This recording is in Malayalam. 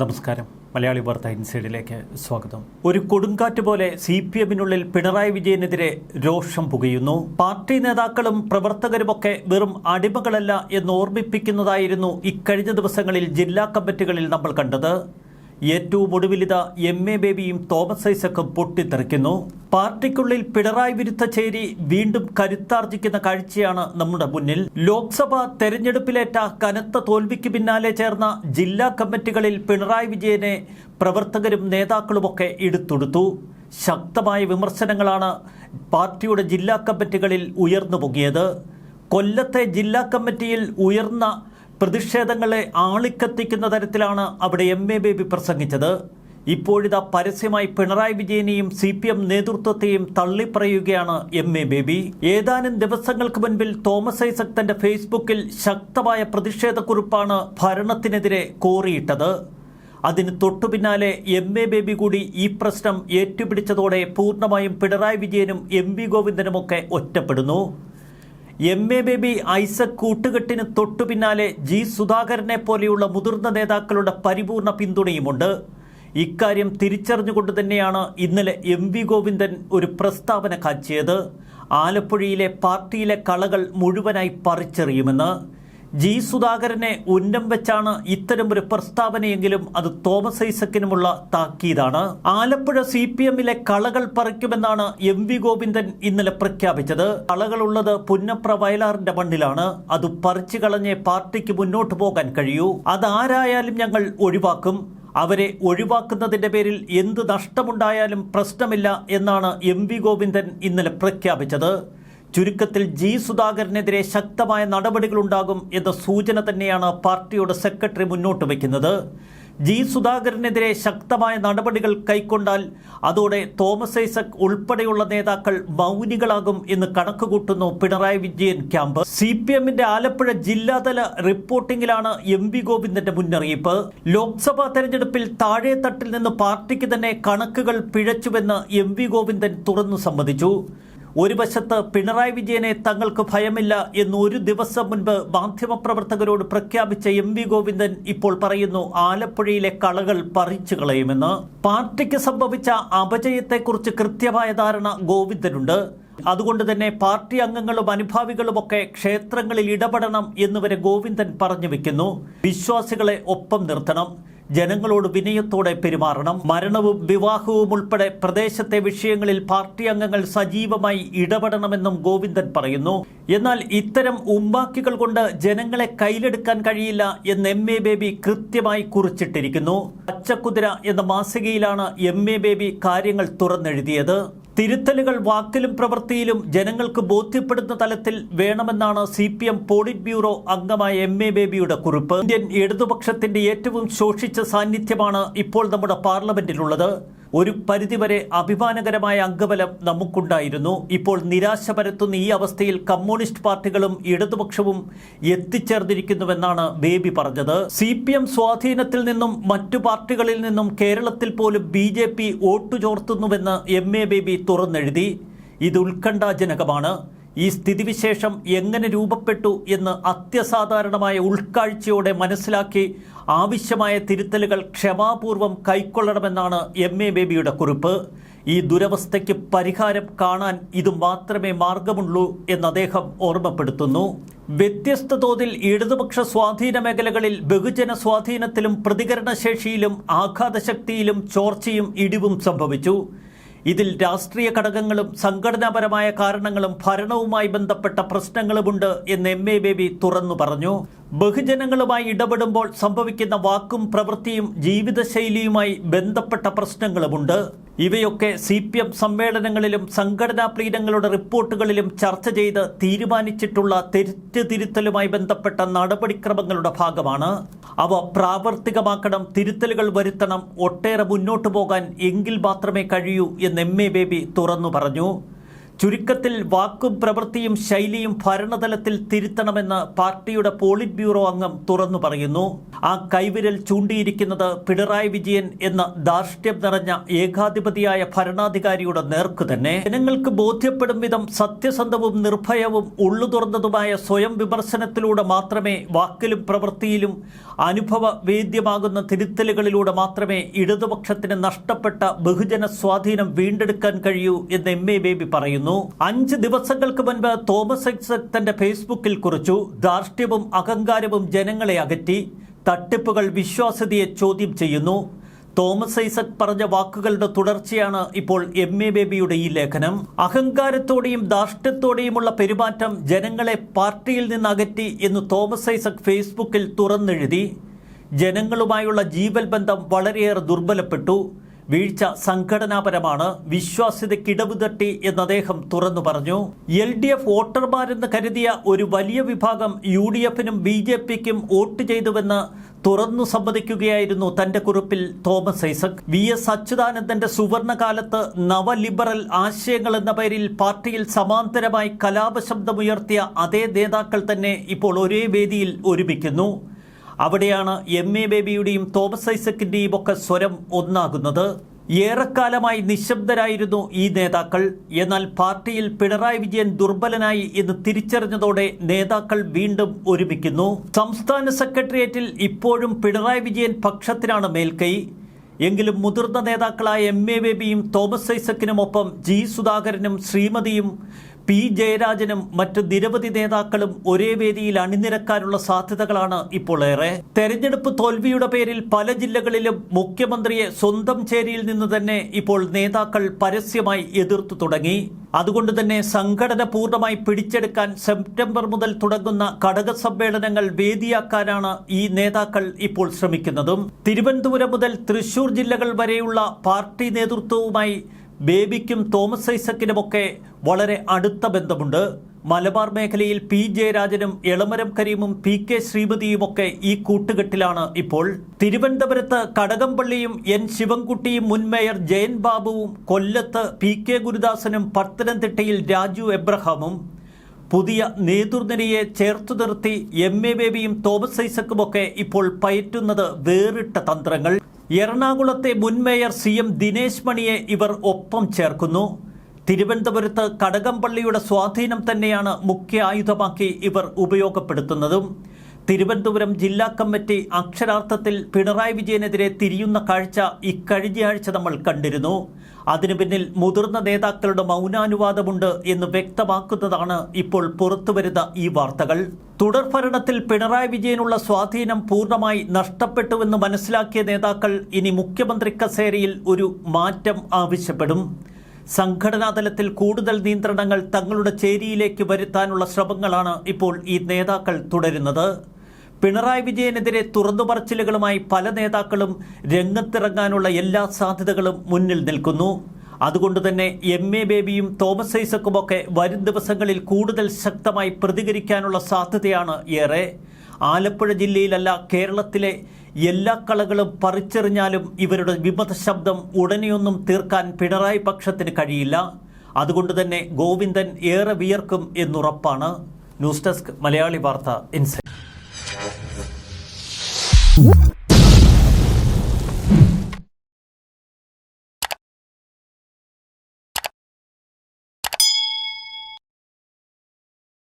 നമസ്കാരം. മലയാളി വാർത്ത ഇൻസൈഡിലേക്ക് സ്വാഗതം. ഒരു കൊടുങ്കാറ്റ് പോലെ സി പി എമ്മിനുള്ളിൽ പിണറായി വിജയനെതിരെ രോഷം പുകയുന്നു. പാർട്ടി നേതാക്കളും പ്രവർത്തകരുമൊക്കെ വെറും അടിമകളല്ല എന്ന് ഓർമ്മിപ്പിക്കുന്നതായിരുന്നു ഇക്കഴിഞ്ഞ ദിവസങ്ങളിൽ ജില്ലാ കമ്മിറ്റികളിൽ നമ്മൾ കണ്ടത്. ഏറ്റവും ഒടുവിലിത എം എ ബേബിയും തോമസ് ഐസക്കും പൊട്ടിത്തെറിക്കുന്നു. പാർട്ടിക്കുള്ളിൽ പിണറായി വിരുദ്ധ ചേരി വീണ്ടും കരുത്താർജിക്കുന്ന കാഴ്ചയാണ് നമ്മുടെ മുന്നിൽ. ലോക്സഭ തെരഞ്ഞെടുപ്പിലേറ്റ കനത്ത തോൽവിക്ക് പിന്നാലെ ചേർന്ന ജില്ലാ കമ്മിറ്റികളിൽ പിണറായി വിജയനെ പ്രവർത്തകരും നേതാക്കളുമൊക്കെ എടുത്തൊടുത്തു. ശക്തമായ വിമർശനങ്ങളാണ് പാർട്ടിയുടെ ജില്ലാ കമ്മിറ്റികളിൽ ഉയർന്നു പൊങ്ങിയത്. കൊല്ലത്തെ ജില്ലാ കമ്മിറ്റിയിൽ ഉയർന്ന പ്രതിഷേധങ്ങളെ ആളിക്കത്തിക്കുന്ന തരത്തിലാണ് അവിടെ എം എ ബേബി പ്രസംഗിച്ചത്. ഇപ്പോഴിതാ പരസ്യമായി പിണറായി വിജയനെയും സി പി എം നേതൃത്വത്തെയും തള്ളിപ്പറയുകയാണ് എം എ ബേബി ഏതാനും ദിവസങ്ങൾക്ക് മുൻപിൽ തോമസ് ഐസക് തന്റെ ഫേസ്ബുക്കിൽ ശക്തമായ പ്രതിഷേധക്കുറിപ്പാണ് ഭരണത്തിനെതിരെ കോറിയിട്ടത്. അതിന് തൊട്ടുപിന്നാലെ എം എ ബേബി കൂടി ഈ പ്രശ്നം ഏറ്റുപിടിച്ചതോടെ പൂർണമായും പിണറായി വിജയനും എം വി ഗോവിന്ദനുമൊക്കെ ഒറ്റപ്പെടുന്നു. എം എ ബേബി ഐസക് കൂട്ടുകെട്ടിന് തൊട്ടു പിന്നാലെ ജി സുധാകരനെ പോലെയുള്ള മുതിർന്ന നേതാക്കളുടെ പരിപൂർണ പിന്തുണയുമുണ്ട്. ഇക്കാര്യം തിരിച്ചറിഞ്ഞുകൊണ്ട് തന്നെയാണ് ഇന്നലെ എം വി ഗോവിന്ദൻ ഒരു പ്രസ്താവന കാച്ചിയത്. ആലപ്പുഴയിലെ പാർട്ടിയിലെ കളകൾ മുഴുവനായി പറിച്ചെറിയുമെന്ന് ജി സുധാകരനെ ഉന്നം വെച്ചാണ് ഇത്തരം ഒരു പ്രസ്താവനയെങ്കിലും അത് തോമസ് ഐസക്കിനുമുള്ള താക്കീതാണ്. ആലപ്പുഴ സി പി എമ്മിലെ കളകൾ പറിക്കുമെന്നാണ് എം വി ഗോവിന്ദൻ ഇന്നലെ പ്രഖ്യാപിച്ചത്. കളകളുള്ളത് പുന്നപ്ര വയലാറിന്റെ മണ്ണിലാണ്. അത് പറിച്ചു കളഞ്ഞേ പാർട്ടിക്ക് മുന്നോട്ട് പോകാൻ കഴിയൂ. അതാരായാലും ഞങ്ങൾ ഒഴിവാക്കും. അവരെ ഒഴിവാക്കുന്നതിന്റെ പേരിൽ എന്ത് നഷ്ടമുണ്ടായാലും പ്രശ്നമില്ല എന്നാണ് എം വി ഗോവിന്ദൻ ഇന്നലെ പ്രഖ്യാപിച്ചത്. ചുരുക്കത്തിൽ ജി സുധാകരനെതിരെ ശക്തമായ നടപടികളുണ്ടാകും എന്ന സൂചന തന്നെയാണ് പാർട്ടിയുടെ സെക്രട്ടറി മുന്നോട്ട് വയ്ക്കുന്നത്. ജി സുധാകരനെതിരെ ശക്തമായ നടപടികൾ കൈക്കൊണ്ടാൽ അതോടെ തോമസ് ഐസക് ഉൾപ്പെടെയുള്ള നേതാക്കൾ മൗനികളാകും എന്ന് കണക്കുകൂട്ടുന്നു Pinarayi Vijayan camp. C P എമ്മിന്റെ ആലപ്പുഴ ജില്ലാതല റിപ്പോർട്ടിംഗിലാണ് എം വി ഗോവിന്ദന്റെ മുന്നറിയിപ്പ്. ലോക്സഭാ തെരഞ്ഞെടുപ്പിൽ താഴെത്തട്ടിൽ നിന്ന് പാർട്ടിക്ക് തന്നെ കണക്കുകൾ പിഴച്ചുവെന്ന് എം വി ഗോവിന്ദൻ തുറന്നു സമ്മതിച്ചു. ഒരു വശത്ത് പിണറായി വിജയനെ തങ്ങൾക്ക് ഭയമില്ല എന്ന് ഒരു ദിവസം മുൻപ് മാധ്യമപ്രവർത്തകരോട് പ്രഖ്യാപിച്ച എം വി ഗോവിന്ദൻ ഇപ്പോൾ പറയുന്നു ആലപ്പുഴയിലെ കളകൾ പറിച്ചു കളയുമെന്ന്. പാർട്ടിക്ക് സംഭവിച്ച അപജയത്തെക്കുറിച്ച് കൃത്യമായ ധാരണ ഗോവിന്ദനുണ്ട്. അതുകൊണ്ട് തന്നെ പാർട്ടി അംഗങ്ങളും അനുഭാവികളുമൊക്കെ ക്ഷേത്രങ്ങളിൽ ഇടപെടണം എന്നുവരെ ഗോവിന്ദൻ പറഞ്ഞു വെക്കുന്നു. വിശ്വാസികളെ ഒപ്പം നിർത്തണം. ജനങ്ങളോട് വിനയത്തോടെ പെരുമാറണം. മരണവും വിവാഹവും ഉൾപ്പെടെ പ്രദേശത്തെ വിഷയങ്ങളിൽ പാർട്ടി അംഗങ്ങൾ സജീവമായി ഇടപെടണമെന്നും ഗോവിന്ദൻ പറയുന്നു. എന്നാൽ ഇത്തരം ഉമ്പാക്കികൾ കൊണ്ട് ജനങ്ങളെ കയ്യിലെടുക്കാൻ കഴിയില്ല എന്ന് എം എ ബേബി കൃത്യമായി കുറിച്ചിട്ടിരിക്കുന്നു. പച്ചക്കുതിര എന്ന മാസികയിലാണ് എം എ ബേബി കാര്യങ്ങൾ തുറന്നെഴുതിയത്. തിരുത്തലുകൾ വാക്കിലും പ്രവൃത്തിയിലും ജനങ്ങൾക്ക് ബോധ്യപ്പെടുന്ന തലത്തിൽ വേണമെന്നാണ് C P M polit bureau അംഗമായ എം എ ബേബിയുടെ കുറിപ്പ്. ഇന്ത്യൻ ഇടതുപക്ഷത്തിന്റെ ഏറ്റവും ശോഷിച്ച സാന്നിധ്യമാണ് ഇപ്പോൾ നമ്മുടെ പാർലമെന്റിലുള്ളത്. ഒരു പരിധിവരെ അഭിമാനകരമായ അംഗബലം നമുക്കുണ്ടായിരുന്നു. ഇപ്പോൾ നിരാശ പരത്തുന്ന ഈ അവസ്ഥയിൽ കമ്മ്യൂണിസ്റ്റ് പാർട്ടികളും ഇടതുപക്ഷവും എത്തിച്ചേർന്നിരിക്കുന്നുവെന്നാണ് ബേബി പറഞ്ഞത്. സി പി എം സ്വാധീനത്തിൽ നിന്നും മറ്റു പാർട്ടികളിൽ നിന്നും കേരളത്തിൽ പോലും ബി ജെ പി വോട്ടു ചോർത്തുന്നുവെന്ന് എം എ ബേബി തുറന്നെഴുതി. ഇത് ഉത്കണ്ഠാജനകമാണ്. ഈ സ്ഥിതിവിശേഷം എങ്ങനെ രൂപപ്പെട്ടു എന്ന് അത്യസാധാരണമായ ഉൾക്കാഴ്ചയോടെ മനസ്സിലാക്കി ആവശ്യമായ തിരുത്തലുകൾ ക്ഷമാപൂർവം കൈക്കൊള്ളണമെന്നാണ് എം എ ബേബിയുടെ കുറിപ്പ്. ഈ ദുരവസ്ഥയ്ക്ക് പരിഹാരം കാണാൻ ഇത് മാത്രമേ മാർഗമുള്ളൂ എന്ന് അദ്ദേഹം ഓർമ്മപ്പെടുത്തുന്നു. വ്യത്യസ്ത തോതിൽ ഇടതുപക്ഷ സ്വാധീന മേഖലകളിൽ ബഹുജന സ്വാധീനത്തിലും പ്രതികരണശേഷിയിലും ആഘാതശക്തിയിലും ചോർച്ചയും ഇടിവും സംഭവിച്ചു. ഇതിൽ രാഷ്ട്രീയ ഘടകങ്ങളും സംഘടനാപരമായ കാരണങ്ങളും ഭരണവുമായി ബന്ധപ്പെട്ട പ്രശ്നങ്ങളുമുണ്ട് എന്ന് എം എ ബേബി തുറന്നു പറഞ്ഞു. ബഹുജനങ്ങളുമായി ഇടപെടുമ്പോൾ സംഭവിക്കുന്ന വാക്കും പ്രവൃത്തിയും ജീവിതശൈലിയുമായി ബന്ധപ്പെട്ട പ്രശ്നങ്ങളുമുണ്ട്. ഇവയൊക്കെ സി പി എം സമ്മേളനങ്ങളിലും സംഘടനാ പ്ലീനങ്ങളുടെ റിപ്പോർട്ടുകളിലും ചർച്ച ചെയ്ത് തീരുമാനിച്ചിട്ടുള്ള തെറ്റ് തിരുത്തലുമായി ബന്ധപ്പെട്ട നടപടിക്രമങ്ങളുടെ ഭാഗമാണ്. അവ പ്രാവർത്തികമാക്കണം തിരുത്തലുകൾ വരുത്തണം ഒട്ടേറെ മുന്നോട്ടു പോകാൻ എങ്കിൽ മാത്രമേ കഴിയൂ എന്ന് എം എ ബേബി തുറന്നു പറഞ്ഞു. ചുരുക്കത്തിൽ വാക്കും പ്രവൃത്തിയും ശൈലിയും ഭരണതലത്തിൽ തിരുത്തണമെന്ന് പാർട്ടിയുടെ പോളിറ്റ് ബ്യൂറോ അംഗം തുറന്നു പറയുന്നു. ആ കൈവിരൽ ചൂണ്ടിയിരിക്കുന്നത് പിണറായി വിജയൻ എന്ന ധാർഷ്ട്യം നിറഞ്ഞ ഏകാധിപതിയായ ഭരണാധികാരിയുടെ നേർക്കു തന്നെ. ജനങ്ങൾക്ക് ബോധ്യപ്പെടും വിധം സത്യസന്ധവും നിർഭയവും ഉള്ളു തുറന്നതുമായ സ്വയം വിമർശനത്തിലൂടെ മാത്രമേ വാക്കിലും പ്രവൃത്തിയിലും അനുഭവ വേദ്യമാകുന്ന തിരുത്തലുകളിലൂടെ മാത്രമേ ഇടതുപക്ഷത്തിന് നഷ്ടപ്പെട്ട ബഹുജന സ്വാധീനം വീണ്ടെടുക്കാൻ കഴിയൂ എന്ന് എം എ ബേബി പറയുന്നു. അഞ്ച് ദിവസങ്ങൾക്ക് മുൻപ് തോമസ് ഐസക് തന്റെ ഫേസ്ബുക്കിൽ കുറിച്ചു ധാർഷ്ട്യവും അഹങ്കാരവും ജനങ്ങളെ അകറ്റി തട്ടിപ്പുകൾ വിശ്വാസ്യതയെ ചോദ്യം ചെയ്യുന്നു. തോമസ് ഐസക് പറഞ്ഞ വാക്കുകളുടെ തുടർച്ചയാണ് ഇപ്പോൾ എം എ ബേബിയുടെ ഈ ലേഖനം. അഹങ്കാരത്തോടെയും ധാർഷ്ട്യത്തോടെയുമുള്ള പെരുമാറ്റം ജനങ്ങളെ പാർട്ടിയിൽ നിന്ന് അകറ്റി എന്ന് തോമസ് ഐസക് ഫേസ്ബുക്കിൽ തുറന്നെഴുതി. ജനങ്ങളുമായുള്ള ജീവൽ ബന്ധം വളരെയേറെ ദുർബലപ്പെട്ടു. വീഴ്ച സംഘടനാപരമാണ്. വിശ്വാസ്യതയ്ക്കിടവ് തട്ടി എന്ന് അദ്ദേഹം തുറന്നു പറഞ്ഞു. എൽ ഡി എഫ് വോട്ടർമാരെന്ന് കരുതിയ ഒരു വലിയ വിഭാഗം യു ഡി എഫിനും ബി ജെ പിക്കും വോട്ട് ചെയ്തുവെന്ന് തുറന്നു സമ്മതിക്കുകയായിരുന്നു തന്റെ കുറിപ്പിൽ തോമസ് ഐസക്. വി എസ് അച്യുതാനന്ദന്റെ സുവർണകാലത്ത് നവലിബറൽ ആശയങ്ങൾ എന്ന പേരിൽ പാർട്ടിയിൽ സമാന്തരമായി കലാപശബ്ദമുയർത്തിയ അതേ നേതാക്കൾ തന്നെ ഇപ്പോൾ ഒരേ വേദിയിൽ ഒരുമിക്കുന്നു. അവിടെയാണ് എം എ ബേബിയുടെയും തോമസ് ഐസക്കിന്റെയും ഒക്കെ സ്വരം ഒന്നാകുന്നത്. ഏറെക്കാലമായി നിശബ്ദരായിരുന്നു ഈ നേതാക്കൾ. എന്നാൽ പാർട്ടിയിൽ പിണറായി വിജയൻ ദുർബലനായി എന്ന് തിരിച്ചറിഞ്ഞതോടെ നേതാക്കൾ വീണ്ടും ഒരുമിക്കുന്നു. സംസ്ഥാന സെക്രട്ടേറിയറ്റിൽ ഇപ്പോഴും പിണറായി വിജയൻ പക്ഷത്തിനാണ് മേൽക്കൈ. എങ്കിലും മുതിർന്ന നേതാക്കളായ എം എ ബേബിയും തോമസ് ഐസക്കിനുമൊപ്പം ജി സുധാകരനും ശ്രീമതിയും പി ജയരാജനും മറ്റ് നിരവധി നേതാക്കളും ഒരേ വേദിയിൽ അണിനിരക്കാനുള്ള സാധ്യതകളാണ് ഇപ്പോൾ ഏറെ. തെരഞ്ഞെടുപ്പ് തോൽവിയുടെ പേരിൽ പല ജില്ലകളിലും മുഖ്യമന്ത്രിയെ സ്വന്തം ചേരിയിൽ നിന്ന് തന്നെ ഇപ്പോൾ നേതാക്കൾ പരസ്യമായി എതിർത്തു തുടങ്ങി. അതുകൊണ്ട് തന്നെ സംഘടന പൂർണമായി പിടിച്ചെടുക്കാൻ സെപ്റ്റംബർ മുതൽ തുടങ്ങുന്ന ഘടക സമ്മേളനങ്ങൾ വേദിയാക്കാനാണ് ഈ നേതാക്കൾ ഇപ്പോൾ ശ്രമിക്കുന്നതും. തിരുവനന്തപുരം മുതൽ തൃശൂർ ജില്ലകൾ വരെയുള്ള പാർട്ടി നേതൃത്വവുമായി ബേബിക്കും തോമസ് ഐസക്കിനുമൊക്കെ വളരെ അടുത്ത ബന്ധമുണ്ട്. മലബാർ മേഖലയിൽ പി. ജയരാജനും എളമരം കരീമും പി. കെ. ശ്രീമതിയുമൊക്കെ ഈ കൂട്ടുകെട്ടിലാണ് ഇപ്പോൾ. തിരുവനന്തപുരത്ത് കടകംപള്ളിയും എൻ. ശിവൻകുട്ടിയും മുൻ മേയർ ജയൻ ബാബുവും കൊല്ലത്ത് പി. കെ. ഗുരുദാസനും പത്തനംതിട്ടയിൽ രാജു എബ്രഹാമും. പുതിയ നേതൃനിരയെ ചേർത്തു നിർത്തി എം. എ. ബേബിയും തോമസ് ഐസക്കുമൊക്കെ ഇപ്പോൾ പയറ്റുന്നത് വേറിട്ട തന്ത്രങ്ങൾ. എറണാകുളത്തെ മുൻ മേയർ സി എം ദിനേശ് മണിയെ ഇവർ ഒപ്പം ചേർക്കുന്നു. തിരുവനന്തപുരത്ത് കടകംപള്ളിയുടെ സ്വാധീനം തന്നെയാണ് മുഖ്യ ആയുധമാക്കി ഇവർ ഉപയോഗപ്പെടുത്തുന്നതും. തിരുവനന്തപുരം ജില്ലാ കമ്മിറ്റി അക്ഷരാർത്ഥത്തിൽ പിണറായി വിജയനെതിരെ തിരിയുന്ന കാഴ്ച ഇക്കഴിഞ്ഞയാഴ്ച നമ്മൾ കണ്ടിരുന്നു. അതിനു പിന്നിൽ മുതിർന്ന നേതാക്കളുടെ മൗനാനുവാദമുണ്ട് എന്ന് വ്യക്തമാക്കുന്നതാണ് ഇപ്പോൾ പുറത്തുവരുന്ന ഈ വാർത്തകൾ. തുടർഭരണത്തിൽ പിണറായി വിജയനുള്ള സ്വാധീനം പൂർണമായി നഷ്ടപ്പെട്ടുവെന്ന് മനസ്സിലാക്കിയ നേതാക്കൾ ഇനി മുഖ്യമന്ത്രി കസേരയിൽ ഒരു മാറ്റം ആവശ്യപ്പെടും. സംഘടനാതലത്തിൽ കൂടുതൽ നിയന്ത്രണങ്ങൾ തങ്ങളുടെ ചേരിയിലേക്ക് വരുത്താനുള്ള ശ്രമങ്ങളാണ് ഇപ്പോൾ ഈ നേതാക്കൾ തുടരുന്നത്. പിണറായി വിജയനെതിരെ തുറന്നുപറച്ചിലുകളുമായി പല നേതാക്കളും രംഗത്തിറങ്ങാനുള്ള എല്ലാ സാധ്യതകളും മുന്നിൽ നിൽക്കുന്നു. അതുകൊണ്ട് തന്നെ എം എ ബേബിയും തോമസ് ഐസക്കുമൊക്കെ വരും ദിവസങ്ങളിൽ കൂടുതൽ ശക്തമായി പ്രതികരിക്കാനുള്ള സാധ്യതയാണ് ഏറെ. ആലപ്പുഴ ജില്ലയിലല്ല കേരളത്തിലെ എല്ലാ കളകളും പറിച്ചെറിഞ്ഞാലും ഇവരുടെ വിമത ശബ്ദം ഉടനെയൊന്നും തീർക്കാൻ പിണറായി പക്ഷത്തിന് കഴിയില്ല. അതുകൊണ്ട് തന്നെ ഗോവിന്ദൻ ഏറെ വിയർക്കും എന്നുറപ്പാണ്. ന്യൂസ് ഡെസ്ക് മലയാളി വാർത്ത ഇൻസൈറ്റ്. Whoop.